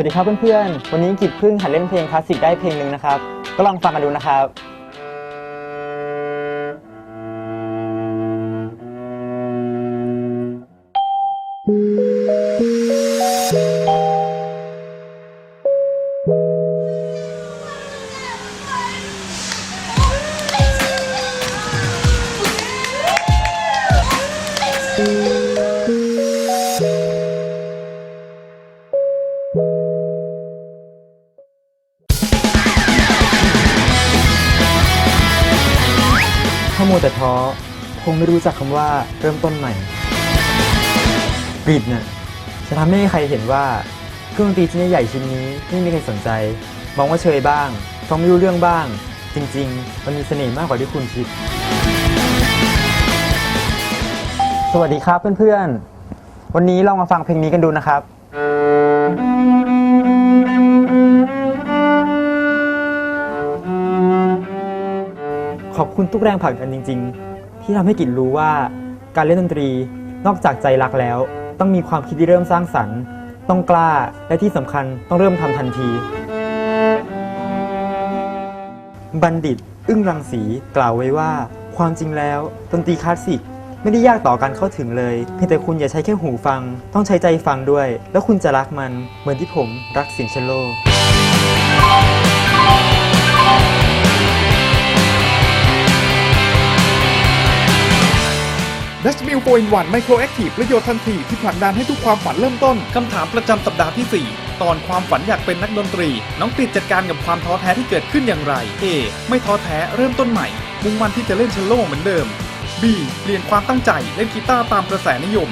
สวัสดีครับเพื่อนๆ วันนี้กิจเพิ่งหัดเล่นเพลงคลาสสิกได้เพลงหนึ่งนะครับ ก็ลองฟังกันดูนะครับถ้า มัวแต่ท้อคงไม่รู้จักคำว่าเริ่มต้นใหม่กรีดเนี่ยจะทำให้ใครเห็นว่าเครื่องดนตรีชิ้นใหญ่ชิ้นนี้ไม่มีใครสนใจ มองว่าเชยบ้างฟังไม่รู้เรื่องบ้าง จริง ๆ มันมีเสน่ห์มากกว่าที่คุณคิด สวัสดีครับเพื่อนๆ วันนี้ลองมาฟังเพลงนี้กันดูนะครับ ขอบคุณทุกแรงผลักดันจริง ๆ ที่ทำให้กิจรู้ว่าการเล่นดนตรีนอกจากใจรักแล้ว ต้องมีความคิดที่เริ่มสร้างสรรค์ ต้องกล้าและที่สำคัญต้องเริ่มทำทันที บัณฑิต อึ้งรังสีกล่าวไว้ว่า ความจริงแล้วดนตรีคลาสสิกไม่ได้ยากต่อการเข้าถึงเลยเพียงแต่คุณอย่าใช้แค่หูฟัง ต้องใช้ใจฟังด้วย แล้วคุณจะรักมันเหมือนที่ผมรักเสียงเชลโล ดัชมิลโฟอินวันไมโครแอคทีฟประโยชน์ทันทีที่ผลักดันให้ทุกความฝันเริ่มต้น คำถามประจำสัปดาห์ที่ 4 ตอนความฝันอยากเป็นนักดนตรี น้องปิดจัดการกับความท้อแท้ที่เกิดขึ้นอย่างไร A ไม่ท้อแท้เริ่มต้นใหม่ มุ่งมั่นที่จะเล่นเชลโลเหมือนเดิม B เปลี่ยนความตั้งใจเล่นกีตาร์ตามกระแสนิยม